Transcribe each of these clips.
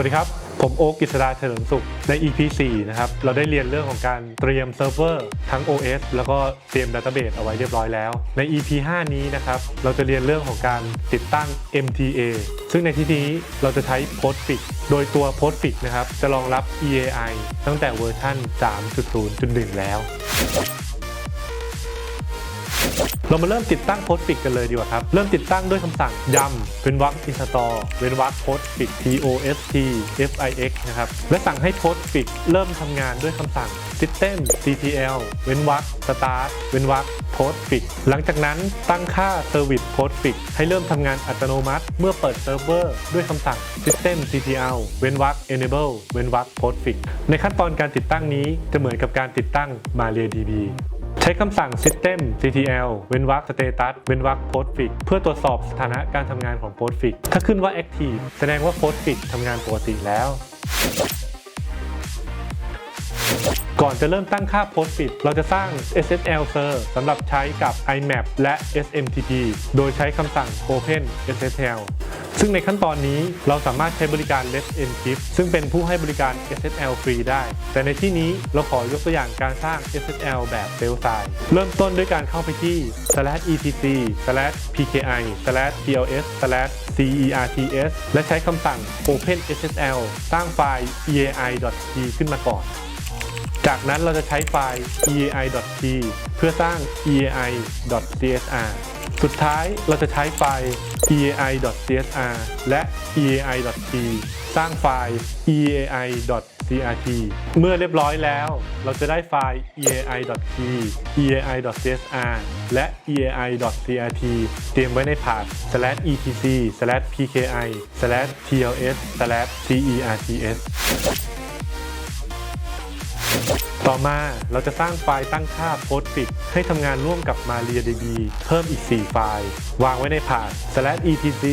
วัสดีครับ ผมโอ๊กกฤษดาเฉลิมสุข ใน EP 4 นะครับ เราได้เรียนเรื่องของการเตรียมเซิร์ฟเวอร์ทั้ง OS แล้วก็เตรียมดัตเตอร์เบสเอาไว้เรียบร้อยแล้ว ใน EP 5 นี้นะครับ เราจะเรียนเรื่องของการติดตั้ง MTA ซึ่งในที่นี้เราจะใช้ Postfix โดยตัว Postfix นะครับ จะรองรับ EAI ตั้งแต่เวอร์ชัน3.0.1 แล้ว เรามาเริ่มติดตั้ง Postfix กันเลยดีกว่าครับ เริ่มติดตั้งด้วยคำสั่งยำเว้นวรรค install เว้นวรรค Postfix P O S T F I X นะครับ และสั่งให้ Postfix เริ่มทำงานด้วยคำสั่ง system ctl เว้นวรรค start เว้นวรรค Postfix หลังจากนั้นตั้งค่า service Postfix ให้เริ่มทำงานอัตโนมัติ เมื่อเปิดเซิร์ฟเวอร์ด้วยคำสั่ง system ctl เว้นวรรค enable เว้นวรรค Postfix ในขั้นตอนการติดตั้งนี้จะเหมือนกับการติดตั้ง MariaDB ใช้คำสั่ง system ctl เว้นวรรค status เว้นวรรค postfix เพื่อตรวจสอบสถานะการทำงานของ postfix ถ้าขึ้นว่า active แสดงว่า postfix ทำงานปกติแล้ว ก่อนจะเริ่มตั้งค่า postfix เราจะสร้าง SSL ser สำหรับใช้กับ IMAP และ SMTP โดยใช้คำสั่ง open SSL ซึ่งในขั้นตอนนี้เราสามารถใช้บริการ Let's Encrypt ซึ่งเป็นผู้ให้บริการ SSL ฟรีได้ แต่ในที่นี้เราขอยกตัวอย่างการสร้าง SSL แบบ Self Sign เริ่มต้นด้วยการเข้าไปที่ etc pki tls certs และใช้คำสั่ง open SSL สร้างไฟล์ eai.t ขึ้นมาก่อน จากนั้นเราจะใช้ไฟล์ eai.t เพื่อสร้าง eai.csr สุดท้ายเราจะใช้ไฟล์ eai.csr และ eai.t สร้างไฟล์ eai.crt เมื่อเรียบร้อยแล้ว เราจะได้ไฟล์ eai.t eai.csr และ eai.crt เตรียมไว้ในพาธ etc pki tls certs ต่อมาเราจะสร้างไฟล์ตั้งค่า Postfix ให้ทำงานร่วมกับ MariaDB เพิ่มอีก 4 ไฟล์ วางไว้ในพาธ etc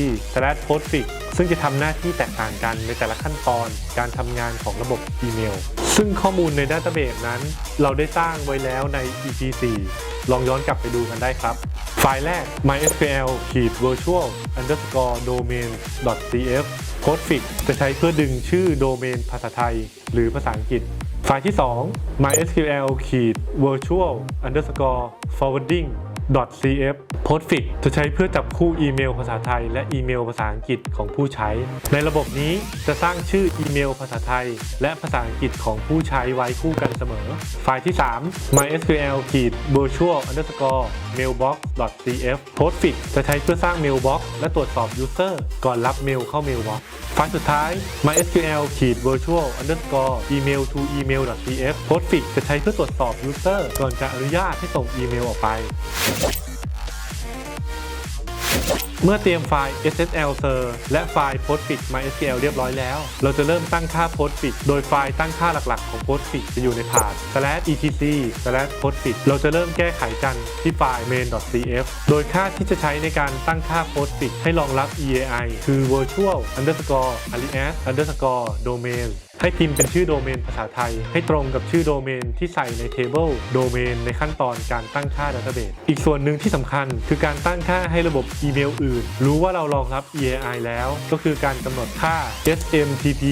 postfix ซึ่งจะทำหน้าที่แตกต่างกันในแต่ละขั้นตอนการทำงานของระบบอีเมล ซึ่งข้อมูลในดัตเตอร์เบสนั้น เราได้สร้างไว้แล้วใน EP 4ลองย้อนกลับไปดูกันได้ครับ ไฟล์แรก mysql virtual underscore domain cf postfix จะใช้เพื่อดึงชื่อโดเมนภาษาไทย หรือภาษาอังกฤษ ไฟล์ที่ 2 mysql virtual underscore forwarding .cf postfix จะใช้เพื่อจับคู่อีเมลภาษาไทย และอีเมลภาษาอังกฤษของผู้ใช้ ในระบบนี้จะสร้างชื่ออีเมลภาษาไทย และภาษาอังกฤษของผู้ใช้ไว้คู่กันเสมอ ไฟล์ที่ 3 mysql virtual underscore mailbox cf postfix จะใช้เพื่อสร้าง mailbox และตรวจสอบ user ก่อนรับเมลเข้า mailbox ไฟล์สุดท้าย mysql virtual underscore email to email cf postfix จะใช้เพื่อตรวจสอบ user ก่อนจะอนุญาตให้ส่งอีเมลออกไป เมื่อเตรียมไฟล์ SSL ser และไฟล์ postfix mysql เรียบร้อยแล้ว เราจะเริ่มตั้งค่า postfix โดยไฟล์ตั้งค่าหลักๆ ของ postfix จะอยู่ในพาธ etc postfix เราจะเริ่มแก้ไขกันที่ไฟล์ main.cf โดยค่าที่จะใช้ในการตั้งค่า postfix ให้รองรับ EAI คือ virtual underscore alias underscore domain ให้พิมพ์เป็นชื่อโดเมนภาษาไทย ให้ตรงกับชื่อโดเมนที่ใส่ใน Table โดเมนในขั้นตอนการตั้งค่า Database อีกส่วนหนึ่งที่สำคัญ คือการตั้งค่าให้ระบบอีเมลอื่น รู้ว่าเรารองรับ EAI แล้ว ก็คือการกำหนดค่า SMTP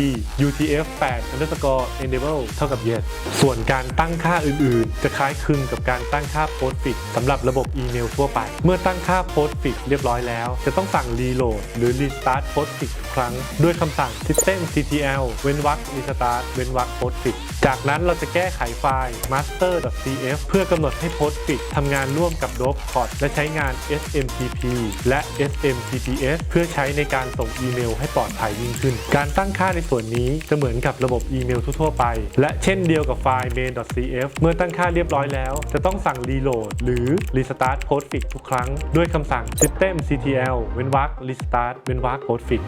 UTF-8 underscore enable เท่ากับ yes ส่วนการตั้งค่าอื่นๆ จะคล้ายคลึงกับการตั้งค่า postfix สำหรับระบบอีเมลทั่วไป เมื่อตั้งค่า postfix เรียบร้อยแล้ว จะต้องสั่ง reload หรือ restart postfix ทุกครั้ง ด้วยคำสั่ง system ctl เว้นวรรคมีสตาร์ทเว้นวรรคโพสต์ปิด จากนั้นเราจะแก้ไขไฟล์ master.cf เพื่อกำหนดให้ postfix ทำงานร่วมกับ dovecot และใช้งาน SMTP และ SMTPS เพื่อใช้ในการส่งอีเมลให้ปลอดภัยยิ่งขึ้น การตั้งค่าในส่วนนี้จะเหมือนกับระบบอีเมลทั่วๆไป และเช่นเดียวกับไฟล์ main.cf เมื่อตั้งค่าเรียบร้อยแล้ว จะต้องสั่ง reload หรือ restart postfix ทุกครั้ง ด้วยคำสั่ง system ctl เว้นวรรค restart เว้นวรรค postfix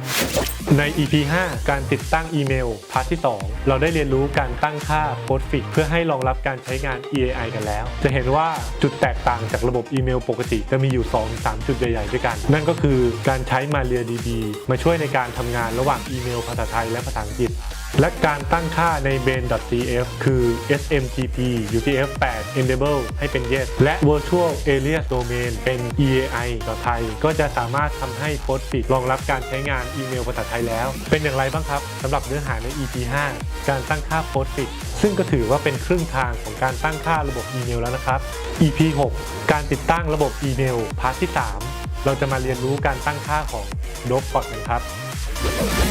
ใน EP 5 การติดตั้งอีเมลพาร์ทที่ 2 เราได้เรียนรู้การตั้งค่า postfix เพื่อให้รองรับการใช้งาน EAI กันแล้ว จะเห็นว่าจุดแตกต่างจากระบบอีเมลปกติจะมีอยู่ 2-3 จุดใหญ่ๆด้วยกัน นั่นก็คือการใช้ MariaDB มาช่วยในการทำงานระหว่างอีเมลภาษาไทยและภาษาอังกฤษ และการตั้งค่าใน main.cf คือ smtp utf8 enable ให้เป็น yes และ virtual alias domain เป็น eai ต่อไทย ก็จะสามารถทำให้ Postfix รองรับการใช้งานอีเมลภาษาไทยแล้ว เป็นอย่างไรบ้างครับสำหรับเนื้อหาใน EP 5 การตั้งค่า Postfix ซึ่งก็ถือว่าเป็นครึ่งทางของการตั้งค่าระบบอีเมลแล้วนะครับ EP 6 การติดตั้งระบบอีเมลพาร์ทที่ 3 เราจะมาเรียนรู้การตั้งค่าของ d o p ก่อนกันครับ